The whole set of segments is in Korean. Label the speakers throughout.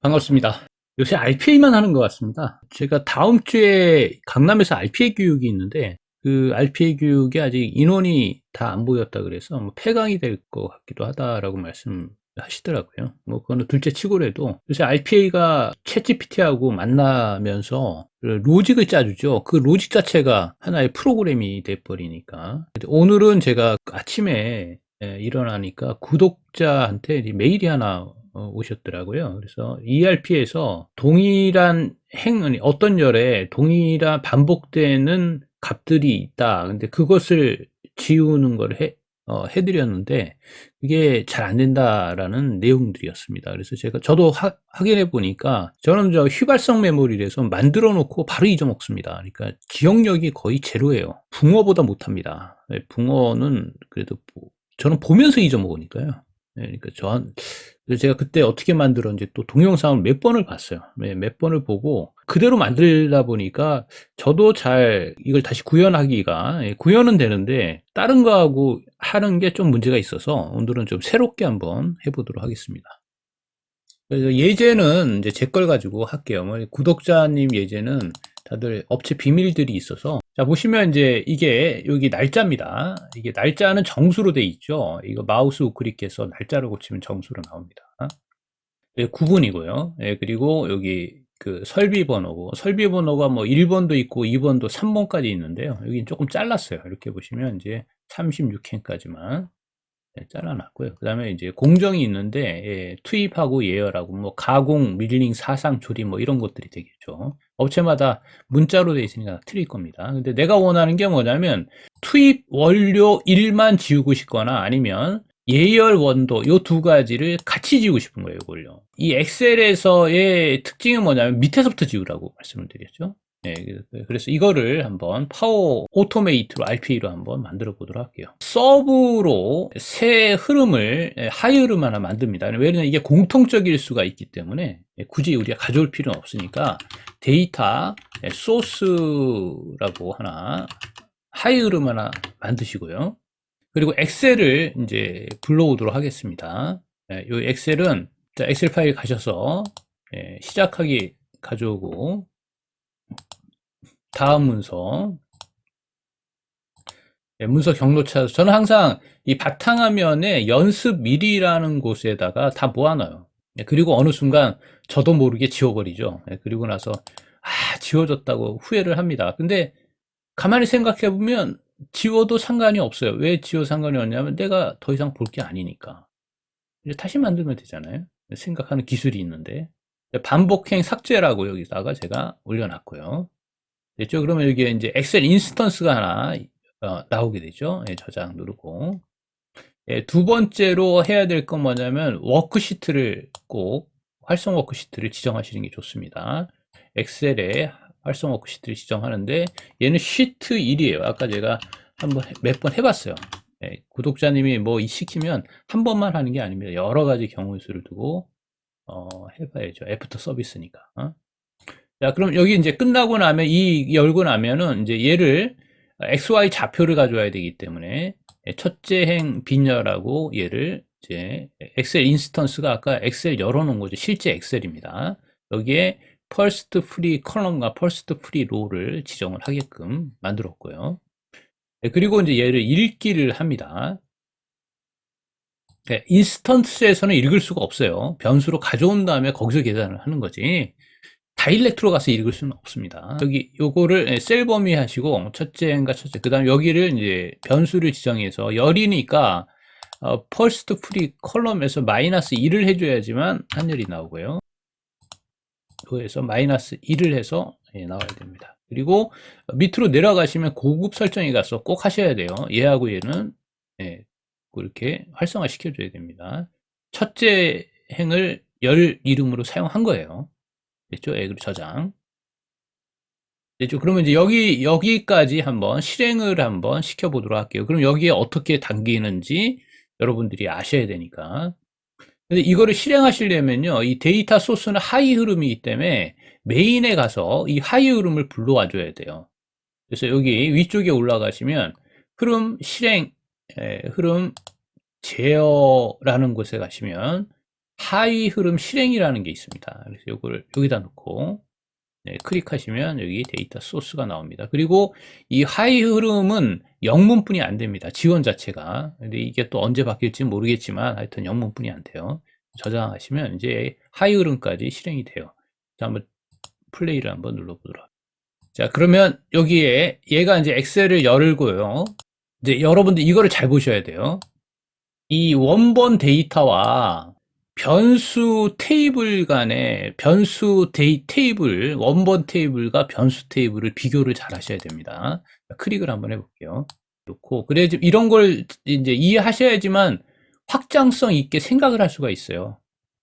Speaker 1: 반갑습니다. 요새 RPA만 하는 것 같습니다. 제가 다음 주에 강남에서 RPA 교육이 있는데 그 RPA 교육이 아직 인원이 다 안 보였다 그래서 뭐 폐강이 될 것 같기도 하다라고 말씀하시더라고요. 뭐 그거는 둘째 치고라도 요새 RPA가 챗GPT하고 만나면서 로직을 짜주죠. 그 로직 자체가 하나의 프로그램이 돼버리니까. 오늘은 제가 아침에 예, 일어나니까 구독자한테 메일이 하나 어, 오셨더라고요. 그래서 ERP에서 동일한 행, 어떤 열에 동일한 반복되는 값들이 있다. 근데 그것을 지우는 걸 해, 어, 해드렸는데, 그게 잘 안 된다라는 내용들이었습니다. 그래서 제가, 저도 하- 확인해 보니까, 저는 저 휘발성 메모리에서 만들어 놓고 바로 잊어먹습니다. 그러니까 기억력이 거의 제로예요. 붕어보다 못합니다. 네, 붕어는 그래도, 뭐- 저는 보면서 잊어먹으니까요. 네, 그러니까 저, 그래서 제가 그때 어떻게 만들었는지 또 동영상을 몇 번을 봤어요. 네, 몇 번을 보고 그대로 만들다 보니까 저도 잘 이걸 다시 구현하기가 예, 구현은 되는데 다른 거하고 하는 게 좀 문제가 있어서 오늘은 좀 새롭게 한번 해보도록 하겠습니다. 그래서 예제는 이제 제 걸 가지고 할게요. 뭐 구독자님 예제는 다들 업체 비밀들이 있어서 자 보시면 이제 이게 여기 날짜입니다. 이게 날짜는 정수로 돼 있죠. 이거 마우스 우클릭해서 날짜를 고치면 정수로 나옵니다. 예, 9분이고요. 예, 그리고 여기 그 설비 번호고 설비 번호가 뭐 1번도 있고 2번도 3번까지 있는데요. 여기 조금 잘랐어요. 이렇게 보시면 이제 36캔까지만 네, 잘라놨고요. 그 다음에 이제 공정이 있는데, 예, 투입하고 예열하고, 뭐, 가공, 밀링, 사상, 조립, 뭐, 이런 것들이 되겠죠. 업체마다 문자로 돼 있으니까 틀릴 겁니다. 근데 내가 원하는 게 뭐냐면, 투입 원료 1만 지우고 싶거나 아니면, 예열 원도, 요 두 가지를 같이 지우고 싶은 거예요, 이걸요. 이 엑셀에서의 특징이 뭐냐면, 밑에서부터 지우라고 말씀을 드렸죠. 네, 그래서 이거를 한번 파워 오토메이트로 RPA로 한번 만들어 보도록 할게요. 서브로 새 흐름을 예, 하이 흐름 하나 만듭니다. 왜냐면 이게 공통적일 수가 있기 때문에 예, 굳이 우리가 가져올 필요는 없으니까 데이터 예, 소스라고 하나 하이 흐름 하나 만드시고요. 그리고 엑셀을 이제 불러오도록 하겠습니다. 예, 이 엑셀은 자, 엑셀 파일 가셔서 예, 시작하기 가져오고 다음 문서. 네, 문서 경로 찾아서 저는 항상 이 바탕화면에 연습 미리라는 곳에다가 다 모아놔요. 네, 그리고 어느 순간 저도 모르게 지워버리죠. 네, 그리고 나서 아 지워졌다고 후회를 합니다. 근데 가만히 생각해 보면 지워도 상관이 없어요. 왜 지워 상관이 없냐면 내가 더 이상 볼 게 아니니까. 이제 다시 만들면 되잖아요. 생각하는 기술이 있는데 반복행 삭제라고 여기다가 제가 올려놨고요. 됐죠? 그러면 여기에 이제 엑셀 인스턴스가 하나 어, 나오게 되죠. 예, 저장 누르고. 예, 두 번째로 해야 될 건 뭐냐면 워크시트를 꼭 활성 워크시트를 지정하시는 게 좋습니다. 엑셀에 활성 워크시트를 지정하는데 얘는 시트 1이에요. 아까 제가 한번 몇 번 해봤어요. 예, 구독자님이 뭐 시키면 한 번만 하는 게 아닙니다. 여러 가지 경우 수를 두고 어, 해봐야죠. 애프터 서비스니까. 어? 자, 그럼 여기 이제 끝나고 나면 이 열고 나면은 이제 얘를 XY 좌표를 가져와야 되기 때문에 첫째 행 빈열하고 얘를 이제 엑셀 인스턴스가 아까 엑셀 열어놓은 거죠. 실제 엑셀입니다. 여기에 first free 컬럼과 first free row를 지정을 하게끔 만들었고요. 네, 그리고 이제 얘를 읽기를 합니다. 네, 인스턴스에서는 읽을 수가 없어요. 변수로 가져온 다음에 거기서 계산을 하는 거지. 다일렉트로 가서 읽을 수는 없습니다. 여기 요거를 셀 범위 하시고 첫째인가 첫째 그 다음 여기를 이제 변수를 지정해서 열이니까 어, 퍼스트 프리 컬럼에서 마이너스 1을 해줘야지만 한열이 나오고요. 그에서 마이너스 1을 해서 예, 나와야 됩니다. 그리고 밑으로 내려가시면 고급 설정에 가서 꼭 하셔야 돼요. 얘하고 얘는 예, 그렇게 활성화 시켜줘야 됩니다. 첫째 행을 열 이름으로 사용한 거예요. 됐죠? 예, 그리고 저장. 됐죠? 그러면 이제 여기, 여기까지 한번 실행을 한번 시켜보도록 할게요. 그럼 여기에 어떻게 당기는지 여러분들이 아셔야 되니까. 근데 이거를 실행하시려면요, 이 데이터 소스는 하이 흐름이기 때문에 메인에 가서 이 하이 흐름을 불러와 줘야 돼요. 그래서 여기 위쪽에 올라가시면 흐름 실행, 에, 흐름 제어라는 곳에 가시면 하위 흐름 실행이라는 게 있습니다. 그래서 이걸 여기다 놓고 네, 클릭하시면 여기 데이터 소스가 나옵니다. 그리고 이 하위 흐름은 영문뿐이 안 됩니다. 지원 자체가. 근데 이게 또 언제 바뀔지 모르겠지만 하여튼 영문뿐이 안 돼요. 저장하시면 이제 하위 흐름까지 실행이 돼요. 자, 한번 플레이를 한번 눌러보도록. 자, 그러면 여기에 얘가 이제 엑셀을 열고요. 이제 여러분들 이거를 잘 보셔야 돼요. 이 원본 데이터와 변수 테이블 간의 변수 데이 테이블, 원본 테이블과 변수 테이블을 비교를 잘 하셔야 됩니다. 클릭을 한번 해볼게요. 놓고, 그래, 이런 걸 이제 이해하셔야지만 확장성 있게 생각을 할 수가 있어요.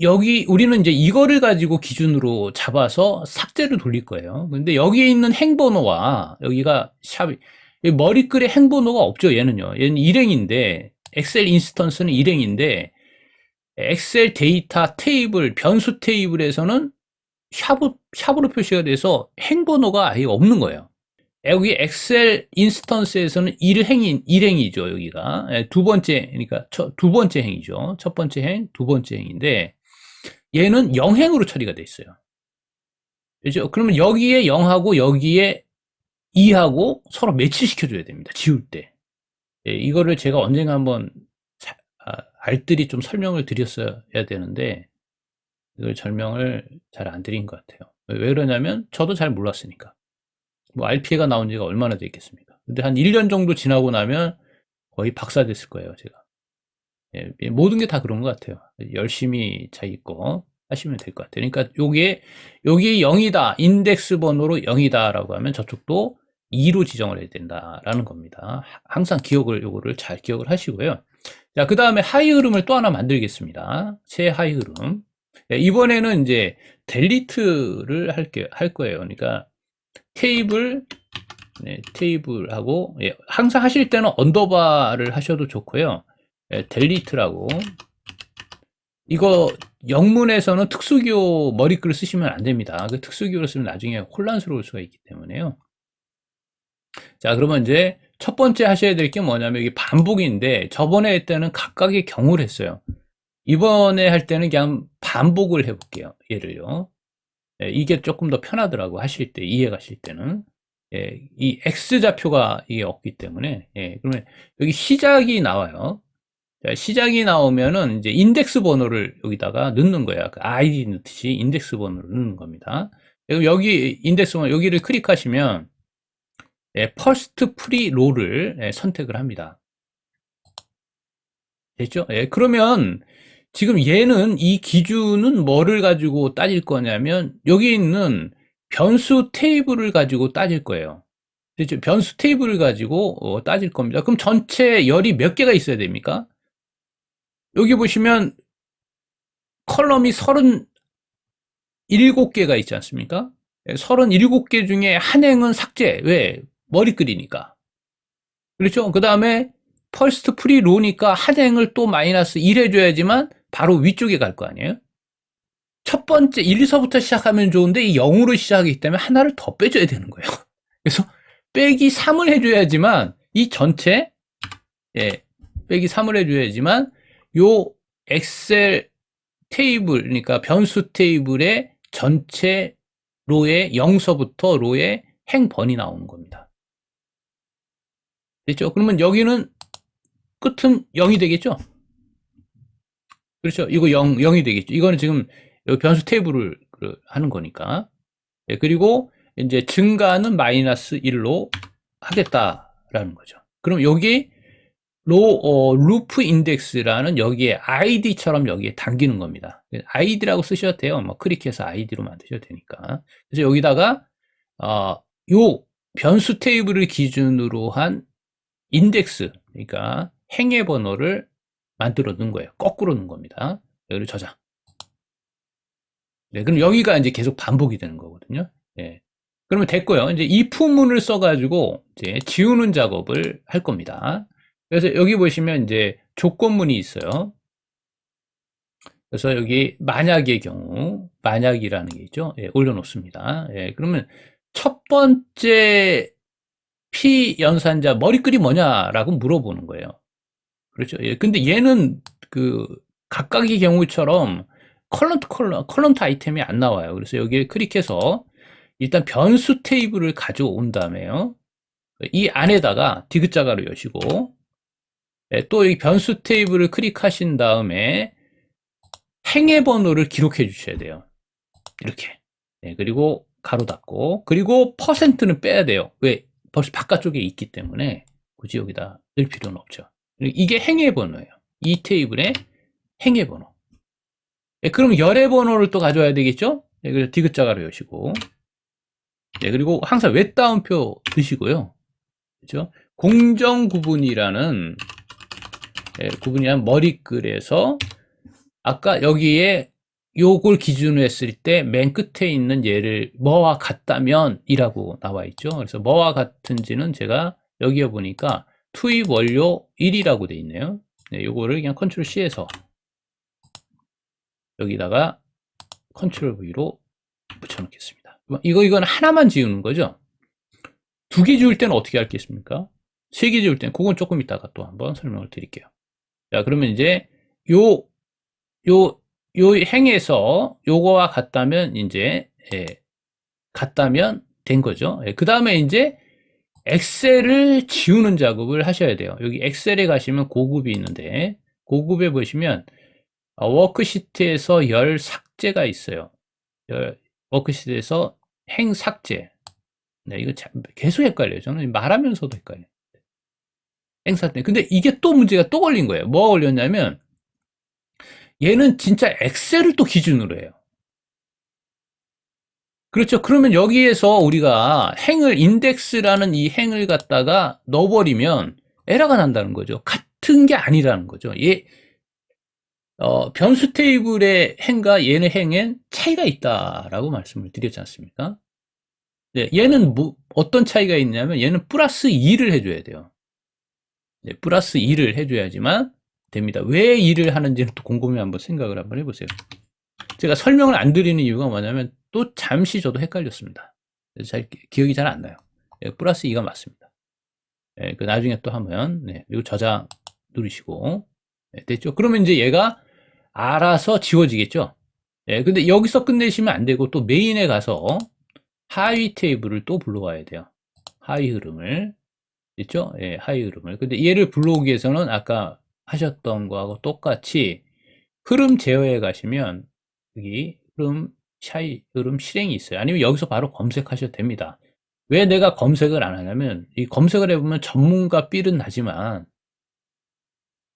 Speaker 1: 여기, 우리는 이제 이거를 가지고 기준으로 잡아서 삭제를 돌릴 거예요. 근데 여기에 있는 행번호와 여기가 샵, 여기 머리글에 행번호가 없죠, 얘는요. 얘는 일행인데, 엑셀 인스턴스는 일행인데, 엑셀 데이터 테이블, 변수 테이블에서는 샵으로, 샵으로 표시가 돼서 행번호가 아예 없는 거예요. 여기 엑셀 인스턴스에서는 일행인, 일행이죠, 여기가. 예, 두 번째, 그러니까 첫- 두 번째 행이죠. 첫 번째 행, 두 번째 행인데, 얘는 영행으로 처리가 돼 있어요. 그죠? 그러면 여기에 0하고 여기에 2하고 서로 매치시켜줘야 됩니다. 지울 때. 예, 이거를 제가 언젠가 한번 자- 아, 알뜰히 좀 설명을 드렸어야 되는데 이걸 설명을 잘 안 드린 것 같아요. 왜 그러냐면 저도 잘 몰랐으니까. 뭐 RPA가 나온 지가 얼마나 됐겠습니까? 근데 한 1년 정도 지나고 나면 거의 박사 됐을 거예요, 제가. 예, 예, 모든 게 다 그런 것 같아요. 열심히 자기 거 하시면 될 것 같아요. 그러니까 요게, 여기 0이다. 인덱스 번호로 0이다 라고 하면 저쪽도 2로 지정을 해야 된다라는 겁니다. 하- 항상 기억을, 요거를 잘 기억을 하시고요. 자, 그 다음에 하이 흐름을 또 하나 만들겠습니다. 새 하이 흐름. 예, 이번에는 이제 델리트를 할게, 할 거예요. 그러니까 테이블, 네, 테이블하고, 예, 항상 하실 때는 언더바를 하셔도 좋고요. 예, 델리트라고. 이거 영문에서는 특수기호 머리글을 쓰시면 안 됩니다. 그 특수기호를 쓰면 나중에 혼란스러울 수가 있기 때문에요. 자, 그러면 이제 첫 번째 하셔야 될 게 뭐냐면 이게 반복인데 저번에 할 때는 각각의 경우를 했어요. 이번에 할 때는 그냥 반복을 해볼게요. 얘를요. 예, 이게 조금 더 편하더라고 하실 때 이해 가실 때는 예, 이 x 좌표가 이게 없기 때문에 예, 그러면 여기 시작이 나와요. 자, 시작이 나오면은 이제 인덱스 번호를 여기다가 넣는 거야. 그 아이디 넣듯이 인덱스 번호를 넣는 겁니다. 여기 인덱스 번호 여기를 클릭하시면 예, pre row를 예, 선택을 합니다. 됐죠? 예, 그러면 지금 얘는 이 기준은 뭐를 가지고 따질 거냐면 여기 있는 변수 테이블을 가지고 따질 거예요. 됐죠? 변수 테이블을 가지고 어, 따질 겁니다. 그럼 전체 열이 몇 개가 있어야 됩니까? 여기 보시면 컬럼이 37개가 있지 않습니까? 37개 중에 한 행은 삭제. 왜? 머리 끓이니까. 그렇죠? 그 다음에 퍼스트 프리 로니까 한 행을 또 마이너스 1 해줘야지만 바로 위쪽에 갈 거 아니에요? 첫 번째 1, 2서부터 시작하면 좋은데 이 0으로 시작하기 때문에 하나를 더 빼줘야 되는 거예요. 그래서 빼기 3을 해줘야지만 이 전체 예, 빼기 3을 해줘야지만 요 엑셀 테이블 그러니까 변수 테이블의 전체 로의 0서부터 로의 행번이 나오는 겁니다. 됐죠? 그러면 여기는 끝은 0이 되겠죠? 그렇죠. 이거 0, 0이 되겠죠. 이거는 지금 변수 테이블을 그 하는 거니까. 예, 그리고 이제 증가는 마이너스 1로 하겠다라는 거죠. 그럼 여기 로, 어, 루프 인덱스라는 여기에 아이디처럼 여기에 담기는 겁니다. 아이디라고 쓰셔도 돼요. 뭐 클릭해서 아이디로 만드셔도 되니까. 그래서 여기다가, 어, 요 변수 테이블을 기준으로 한 인덱스, 그러니까 행의 번호를 만들어 놓은 거예요. 거꾸로 놓은 겁니다. 여기를 저장. 네, 그럼 여기가 이제 계속 반복이 되는 거거든요. 예. 그러면 됐고요. 이제 if 문을 써가지고 이제 지우는 작업을 할 겁니다. 그래서 여기 보시면 이제 조건문이 있어요. 그래서 여기 만약의 경우, 만약이라는 게 있죠. 예, 올려놓습니다. 예, 그러면 첫 번째 P 연산자 머리글이 뭐냐라고 물어보는 거예요. 그렇죠. 예, 근데 얘는 그 각각의 경우처럼 컬런트 컬런, 컬런트 아이템이 안 나와요. 그래서 여기에 클릭해서 일단 변수 테이블을 가져온 다음에요. 이 안에다가 디귿자가로 여시고 네, 또이 변수 테이블을 클릭하신 다음에 행의 번호를 기록해 주셔야 돼요. 이렇게. 네, 그리고 가로 닫고 그리고 퍼센트는 빼야 돼요. 왜? 벌써 바깥쪽에 있기 때문에 굳이 여기다 넣을 필요는 없죠. 이게 행의 번호예요. 이 테이블의 행의 번호. 네, 그럼 열의 번호를 또 가져와야 되겠죠? 네, 그래서 디귿자가로 여시고 네, 그리고 항상 외다운표 드시고요. 그죠? 공정 구분이라는 예, 구분이란 머리글에서 아까 여기에 요걸 기준으로 했을 때 맨 끝에 있는 얘를 뭐와 같다면 이라고 나와 있죠. 그래서 뭐와 같은지는 제가 여기에 보니까 투입 원료 1이라고 돼 있네요. 네, 요거를 그냥 컨트롤 C에서 여기다가 컨트롤 V로 붙여놓겠습니다. 이거 이건 하나만 지우는 거죠. 두 개 지울 때는 어떻게 할겠습니까? 세 개 지울 때는 그건 조금 이따가 또 한번 설명을 드릴게요. 자, 그러면 이제 요, 요, 요 행에서 요거와 같다면 이제, 예, 같다면 된 거죠. 예, 그 다음에 이제 엑셀을 지우는 작업을 하셔야 돼요. 여기 엑셀에 가시면 고급이 있는데, 고급에 보시면 어, 워크시트에서 열 삭제가 있어요. 열, 워크시트에서 행 삭제. 네, 이거 참 계속 헷갈려요. 저는 말하면서도 헷갈려요. 행사 때. 근데 이게 또 문제가 또 걸린 거예요. 뭐가 걸렸냐면, 얘는 진짜 엑셀을 또 기준으로 해요. 그렇죠. 그러면 여기에서 우리가 행을, 인덱스라는 이 행을 갖다가 넣어버리면 에러가 난다는 거죠. 같은 게 아니라는 거죠. 얘, 어, 변수 테이블의 행과 얘는 행엔 차이가 있다라고 말씀을 드렸지 않습니까? 네, 얘는 뭐, 어떤 차이가 있냐면 얘는 플러스 2를 해줘야 돼요. 네, 플러스 2를 해줘야지만 됩니다. 왜 2를 하는지는 또 곰곰이 한번 생각을 한번 해보세요. 제가 설명을 안 드리는 이유가 뭐냐면 또 잠시 저도 헷갈렸습니다. 잘 기억이 잘 안 나요. 네, 플러스 2가 맞습니다. 네, 그 나중에 또 하면 네, 그리고 저장 누르시고 네, 됐죠? 그러면 이제 얘가 알아서 지워지겠죠? 네, 근데 여기서 끝내시면 안 되고 또 메인에 가서 하위 테이블을 또 불러와야 돼요. 하위 흐름을 있죠? 예, 하위 흐름을. 근데 얘를 불러오기 위해서는 아까 하셨던 거하고 똑같이 흐름 제어에 가시면 여기 흐름 샤이 흐름 실행이 있어요. 아니면 여기서 바로 검색하셔도 됩니다. 왜 내가 검색을 안 하냐면 이 검색을 해보면 전문가 삘은 나지만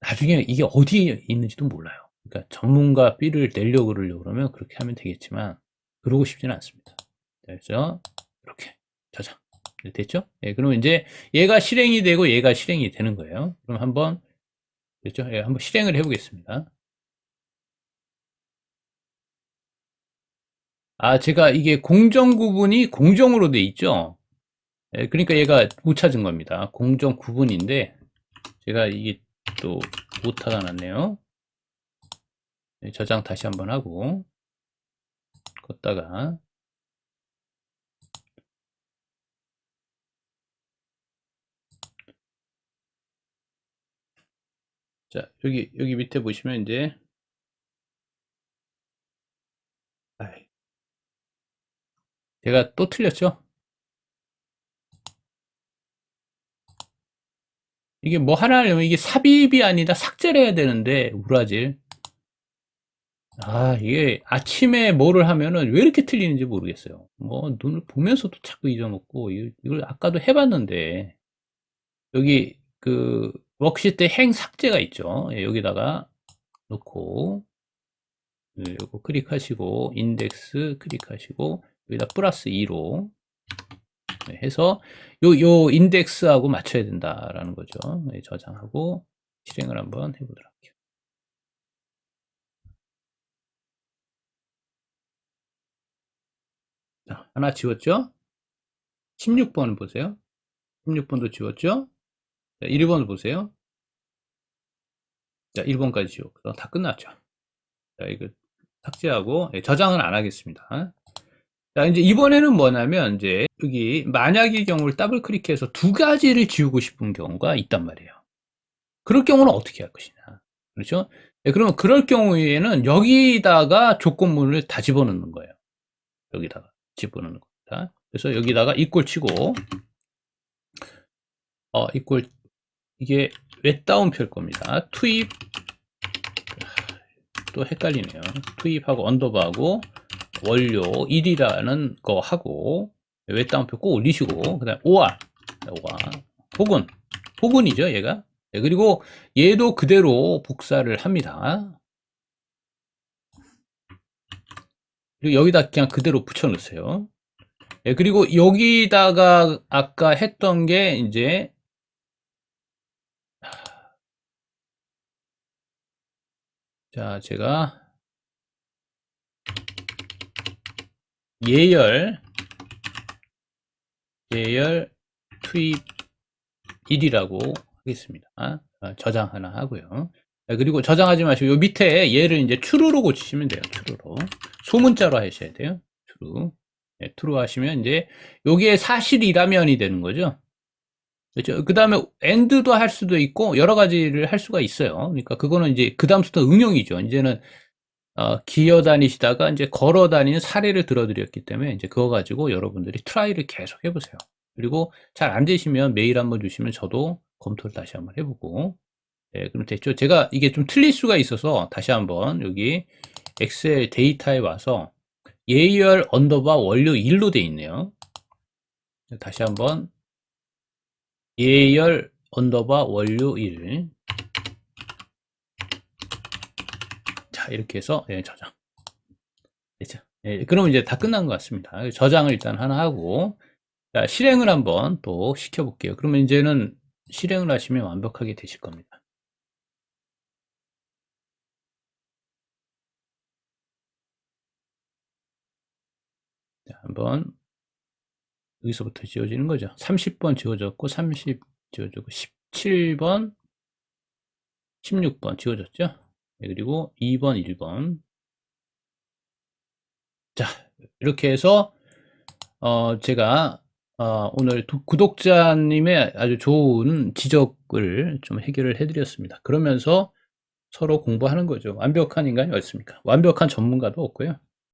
Speaker 1: 나중에 이게 어디에 있는지도 몰라요. 그러니까 전문가 삘을 내려고 그러려고 그러면 그렇게 하면 되겠지만 그러고 싶지는 않습니다. 그래서 이렇게 저장 네, 됐죠? 예, 그러면 이제 얘가 실행이 되고 얘가 실행이 되는 거예요. 그럼 한번 됐죠? 예, 한번 실행을 해보겠습니다. 아, 제가 이게 공정 구분이 공정으로 돼 있죠? 예, 그러니까 얘가 못 찾은 겁니다. 공정 구분인데 제가 이게 또 오타가 났네요. 예, 저장 다시 한번 하고 걷다가 자, 여기, 여기 밑에 보시면 이제, 제가 또 틀렸죠? 이게 뭐 하나 하려면 이게 삽입이 아니라 삭제를 해야 되는데, 우라질. 아, 이게 아침에 뭐를 하면은 왜 이렇게 틀리는지 모르겠어요. 뭐, 눈을 보면서도 자꾸 잊어먹고, 이걸 아까도 해봤는데, 여기 그, 워크시트 행 삭제가 있죠. 예, 여기다가 놓고 네, 요거 클릭하시고 인덱스 클릭하시고 여기다 플러스 2로 네, 해서 요, 요 인덱스하고 맞춰야 된다라는 거죠. 네, 저장하고 실행을 한번 해보도록 할게요. 자, 하나 지웠죠? 16번 보세요. 16번도 지웠죠? 자, 1번을 보세요. 자, 1번까지 지워. 다 끝났죠. 자, 이거 삭제하고, 예, 저장은 안 하겠습니다. 자, 이제 이번에는 뭐냐면, 이제 여기 만약의 경우를 더블 클릭해서 두 가지를 지우고 싶은 경우가 있단 말이에요. 그럴 경우는 어떻게 할 것이냐. 그렇죠? 예, 그러면 그럴 경우에는 여기다가 조건문을 다 집어넣는 거예요. 여기다가 집어넣는 겁니다. 그래서 여기다가 이꼴 치고 어 이꼴 이게 웹다운표일 겁니다. 투입 또 헷갈리네요. 투입하고 언더바하고 원료 1이라는 거 하고 웹다운표 꼭 올리시고 그 다음 OR OR 혹은 혹은이죠 얘가 네, 그리고 얘도 그대로 복사를 합니다. 그리고 여기다 그냥 그대로 붙여 넣으세요. 예, 그리고 여기다가 아까 했던 게 이제 자, 제가 예열 예열 투입 1이라고 하겠습니다. 아, 저장 하나 하고요. 자, 그리고 저장하지 마시고 요 밑에 얘를 이제 true로 고치시면 돼요. true로. 소문자로 하셔야 돼요. true. 네, true 하시면 이제 요게 사실이라면이 되는 거죠. 그렇죠. 그 다음에 end도 할 수도 있고 여러 가지를 할 수가 있어요. 그러니까 그거는 이제 그 다음부터 응용이죠. 이제는 어, 기어 다니시다가 이제 걸어 다니는 사례를 들어드렸기 때문에 이제 그거 가지고 여러분들이 트라이를 계속 해보세요. 그리고 잘 안 되시면 메일 한번 주시면 저도 검토를 다시 한번 해보고 네, 그럼 됐죠. 제가 이게 좀 틀릴 수가 있어서 다시 한번 여기 엑셀 데이터에 와서 예열 언더바 원료 1로 돼 있네요. 다시 한번 예열 언더바 원료 1 자, 이렇게 해서 예, 저장. 됐죠? 예, 그러면 이제 다 끝난 것 같습니다. 저장을 일단 하나 하고 자, 실행을 한번 또 시켜 볼게요. 그러면 이제는 실행을 하시면 완벽하게 되실 겁니다. 자, 한번 여기서부터 지워지는 거죠. 30번 지워졌고 30 지워졌고 17번 16번 지워졌죠. 네, 그리고 2번 1번 자 이렇게 해서 어, 제가 어, 오늘 도- 구독자님의 아주 좋은 지적을 좀 해결을 해드렸습니다. 그러면서 서로 공부하는 거죠. 완벽한 인간이 어딨습니까? 완벽한 전문가도 없고요.